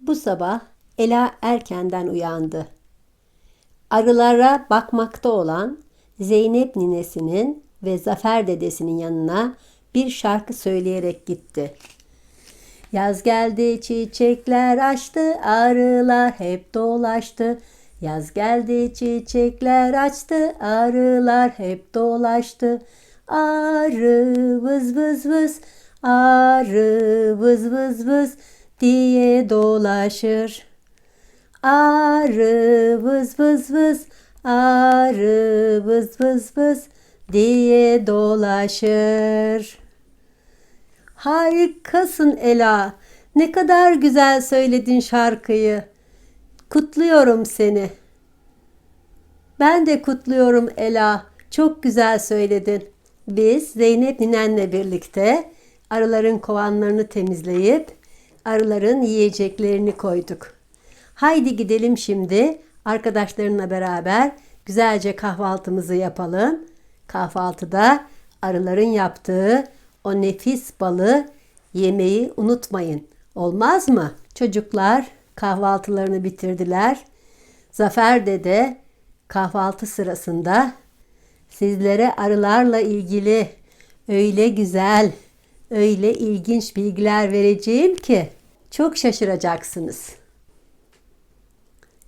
Bu sabah Ela erkenden uyandı. Arılara bakmakta olan Zeynep ninesinin ve Zafer dedesinin yanına bir şarkı söyleyerek gitti. Yaz geldi çiçekler açtı, arılar hep dolaştı. Yaz geldi çiçekler açtı, arılar hep dolaştı. Arı vız vız vız, arı vız vız vız diye dolaşır. Arı vız vız vız, arı vız vız vız diye dolaşır. Harikasın Ela. Ne kadar güzel söyledin şarkıyı. Kutluyorum seni. Ben de kutluyorum Ela. Çok güzel söyledin. Biz Zeynep ninenle birlikte arıların kovanlarını temizleyip arıların yiyeceklerini koyduk. Haydi gidelim şimdi arkadaşlarınla beraber güzelce kahvaltımızı yapalım. Kahvaltıda arıların yaptığı o nefis balı yemeyi unutmayın. Olmaz mı? Çocuklar kahvaltılarını bitirdiler. Zafer dede kahvaltı sırasında sizlere arılarla ilgili öyle güzel, öyle ilginç bilgiler vereceğim ki çok şaşıracaksınız.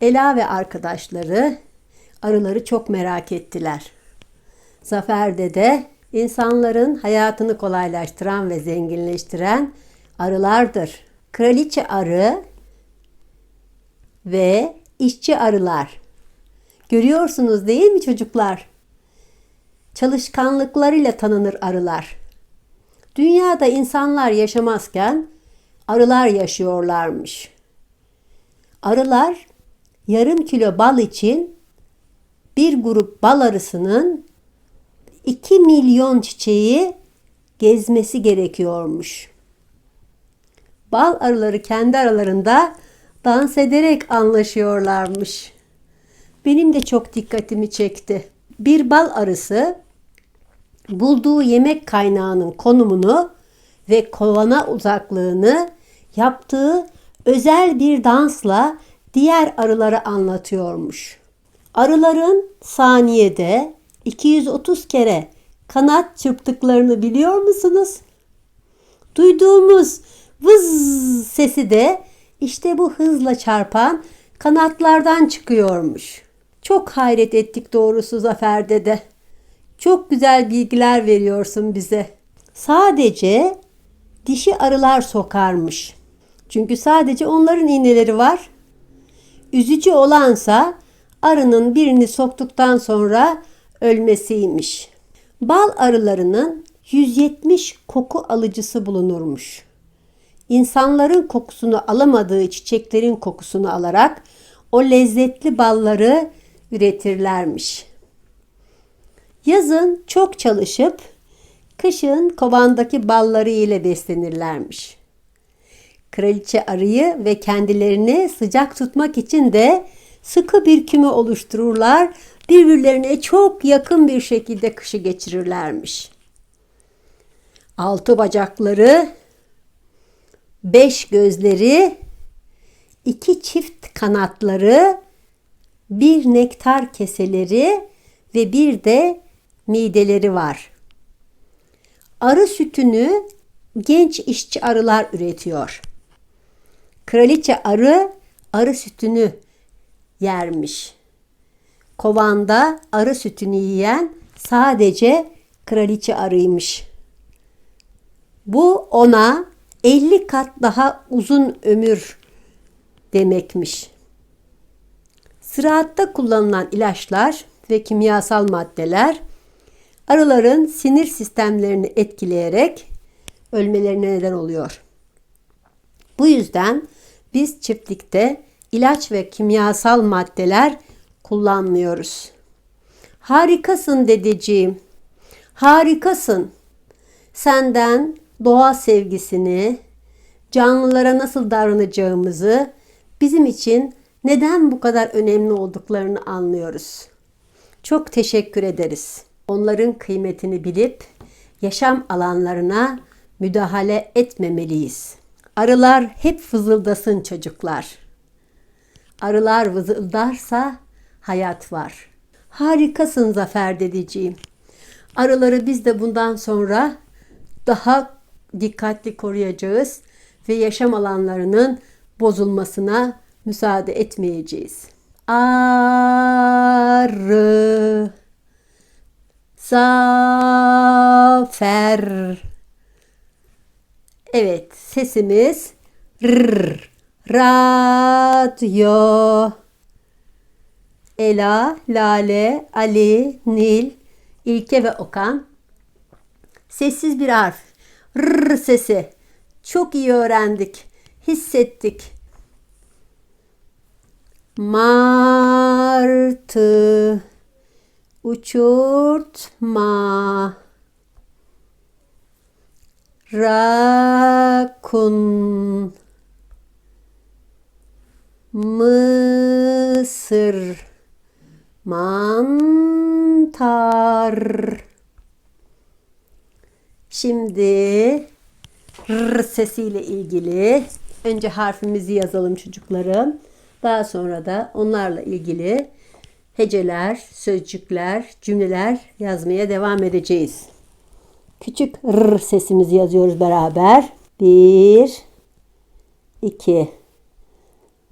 Ela ve arkadaşları arıları çok merak ettiler. Zafer dede insanların hayatını kolaylaştıran ve zenginleştiren arılardır. Kraliçe arı ve işçi arılar. Görüyorsunuz değil mi çocuklar? Çalışkanlıklarıyla tanınır arılar. Dünyada insanlar yaşamazken arılar yaşıyorlarmış. Arılar yarım kilo bal için bir grup bal arısının 2 milyon çiçeği gezmesi gerekiyormuş. Bal arıları kendi aralarında dans ederek anlaşıyorlarmış. Benim de çok dikkatimi çekti. Bir bal arısı bulduğu yemek kaynağının konumunu ve kovana uzaklığını yaptığı özel bir dansla diğer arılara anlatıyormuş. Arıların saniyede 230 kere kanat çırptıklarını biliyor musunuz? Duyduğumuz vız sesi de işte bu hızla çarpan kanatlardan çıkıyormuş. Çok hayret ettik doğrusu Zafer dede. Çok güzel bilgiler veriyorsun bize. Sadece dişi arılar sokarmış. Çünkü sadece onların iğneleri var. Üzücü olansa arının birini soktuktan sonra ölmesiymiş. Bal arılarının 170 koku alıcısı bulunurmuş. İnsanların kokusunu alamadığı çiçeklerin kokusunu alarak o lezzetli balları üretirlermiş. Yazın çok çalışıp kışın kovandaki balları ile beslenirlermiş. Kraliçe arıyı ve kendilerini sıcak tutmak için de sıkı bir küme oluştururlar. Birbirlerine çok yakın bir şekilde kışı geçirirlermiş. Altı bacakları, beş gözleri, iki çift kanatları, bir nektar keseleri ve bir de mideleri var. Arı sütünü genç işçi arılar üretiyor. Kraliçe arı arı sütünü yermiş. Kovanda arı sütünü yiyen sadece kraliçe arıymış. Bu ona 50 kat daha uzun ömür demekmiş. Ziraatta kullanılan ilaçlar ve kimyasal maddeler arıların sinir sistemlerini etkileyerek ölmelerine neden oluyor. Bu yüzden biz çiftlikte ilaç ve kimyasal maddeler kullanmıyoruz. Harikasın dedeciğim. Harikasın. Senden doğa sevgisini, canlılara nasıl davranacağımızı, bizim için neden bu kadar önemli olduklarını anlıyoruz. Çok teşekkür ederiz. Onların kıymetini bilip yaşam alanlarına müdahale etmemeliyiz. Arılar hep fızıldasın çocuklar. Arılar vızıldarsa hayat var. Harikasın Zafer dedeciğim. Arıları biz de bundan sonra daha dikkatli koruyacağız ve yaşam alanlarının bozulmasına müsaade etmeyeceğiz. Arı Zafer Evet sesimiz rrr, radyo Ela, Lale, Ali, Nil, İlke ve Okan Sessiz bir harf. R sesi. Çok iyi öğrendik. Hissettik. Martı. Uçurtma. Rakun. Mısır. Mantar. Şimdi r sesiyle ilgili önce harfimizi yazalım çocuklarım. Daha sonra da onlarla ilgili heceler, sözcükler, cümleler yazmaya devam edeceğiz. Küçük r sesimizi yazıyoruz beraber. Bir, iki,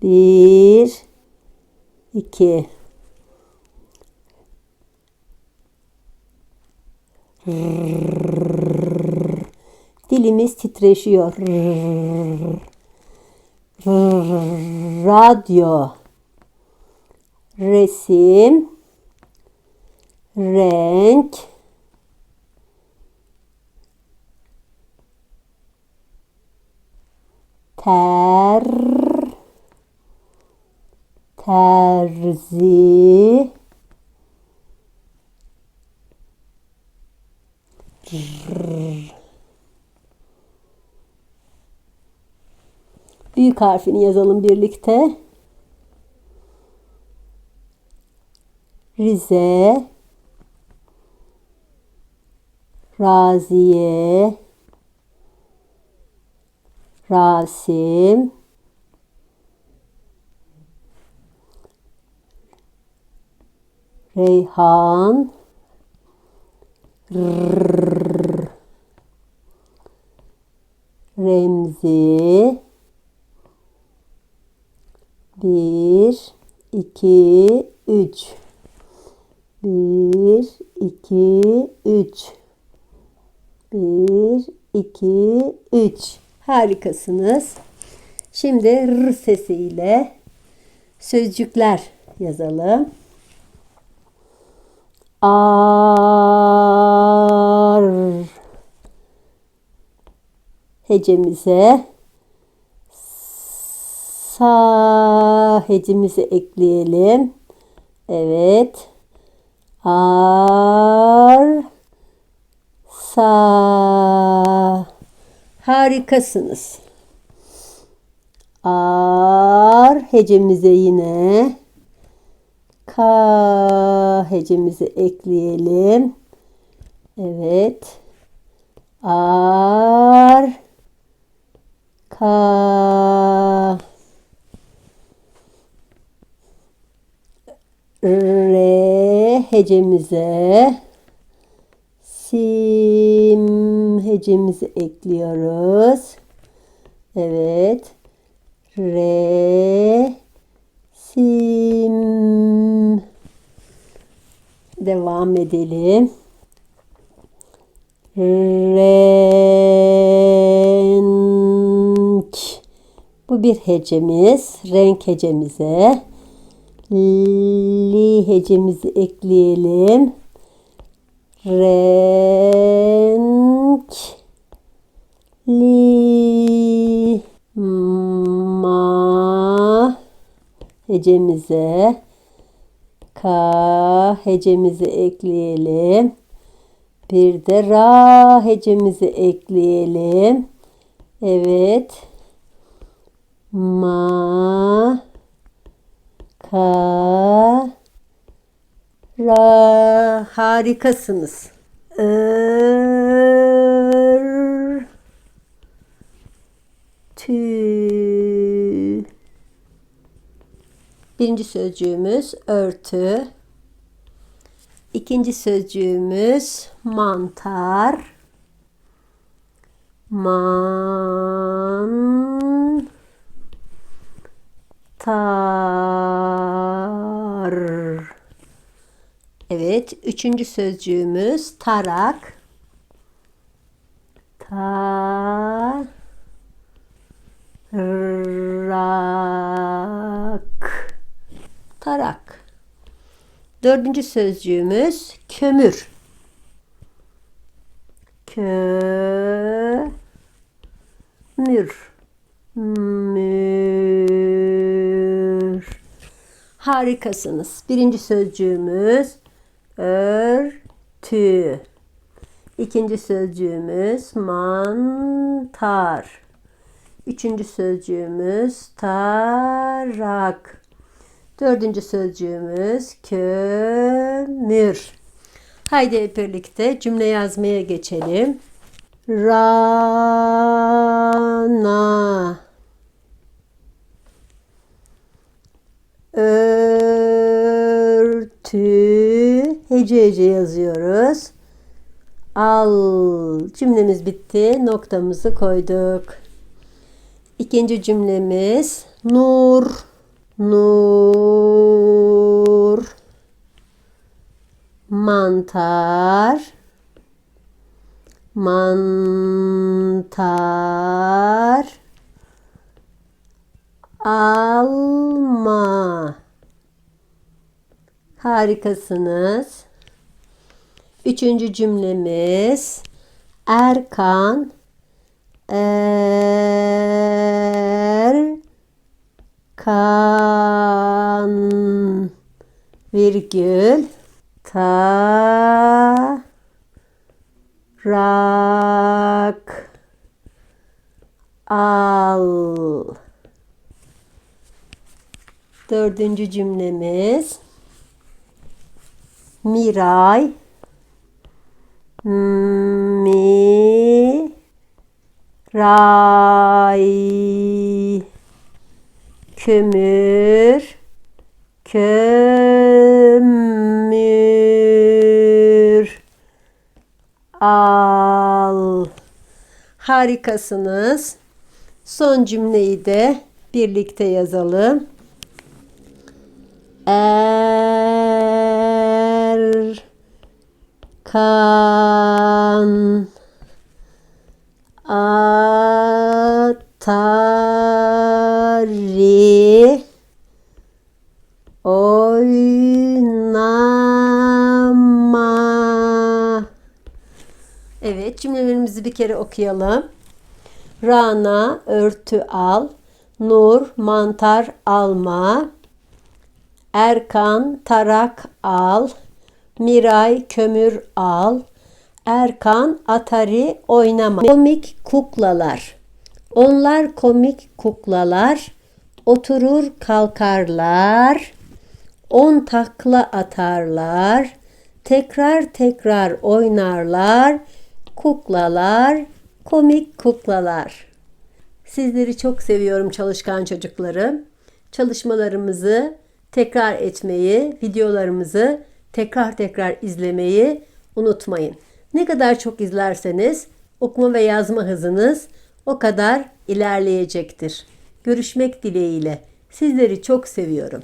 bir, iki, Dilimiz titreşiyor. Radyo. Resim. Renk. Ter. Terzi. Büyük harfini yazalım birlikte. Rize, Raziye, Rasim, Reyhan, Rrrr, Remzi, bir, iki, üç. Bir, iki, üç. Bir, iki, üç. Harikasınız. Şimdi r sesiyle sözcükler yazalım. Ar hecemize sa hecimizi ekleyelim. Evet. Ar sa harikasınız. Ar hecemize yine ka hecimizi ekleyelim. Evet. Ar ka re hecemize sim hecemizi ekliyoruz. Evet. Re sim devam edelim. Renk bu bir hecemiz. Renk hecemize li hecemizi ekleyelim. Renk li ma hecemize ka hecemizi ekleyelim. Bir de ra hecemizi ekleyelim. Evet. Ma ka ra harikasınız. Er, Birinci sözcüğümüz örtü. İkinci sözcüğümüz mantar. Man tar. Evet, üçüncü sözcüğümüz tarak. Tarak. Tarak. Dördüncü sözcüğümüz kömür. Kömür. Mür. Harikasınız. Birinci sözcüğümüz örtü. İkinci sözcüğümüz mantar. Üçüncü sözcüğümüz tarak. Dördüncü sözcüğümüz kömür. Haydi hep birlikte cümle yazmaya geçelim. Rana örtü hece hece yazıyoruz. Al cümlemiz bitti. Noktamızı koyduk. İkinci cümlemiz nur nur mantar mantar alma harikasınız. Üçüncü cümlemiz. Erkan Erkan virgül tarak al. Dördüncü cümlemiz Miray. Mi ray kömür. Kömür. Al. Harikasınız. Son cümleyi de birlikte yazalım. Er kan atari oynama. Evet cümlelerimizi bir kere okuyalım. Rana örtü al, Nur mantar alma, Erkan tarak al, Miray kömür al, Erkan Atari oynama. Komik kuklalar. Onlar komik kuklalar. Oturur kalkarlar. On takla atarlar. Tekrar tekrar oynarlar. Kuklalar, komik kuklalar. Sizleri çok seviyorum çalışkan çocuklarım. Çalışmalarımızı tekrar etmeyi, videolarımızı tekrar tekrar izlemeyi unutmayın. Ne kadar çok izlerseniz okuma ve yazma hızınız o kadar ilerleyecektir. Görüşmek dileğiyle. Sizleri çok seviyorum.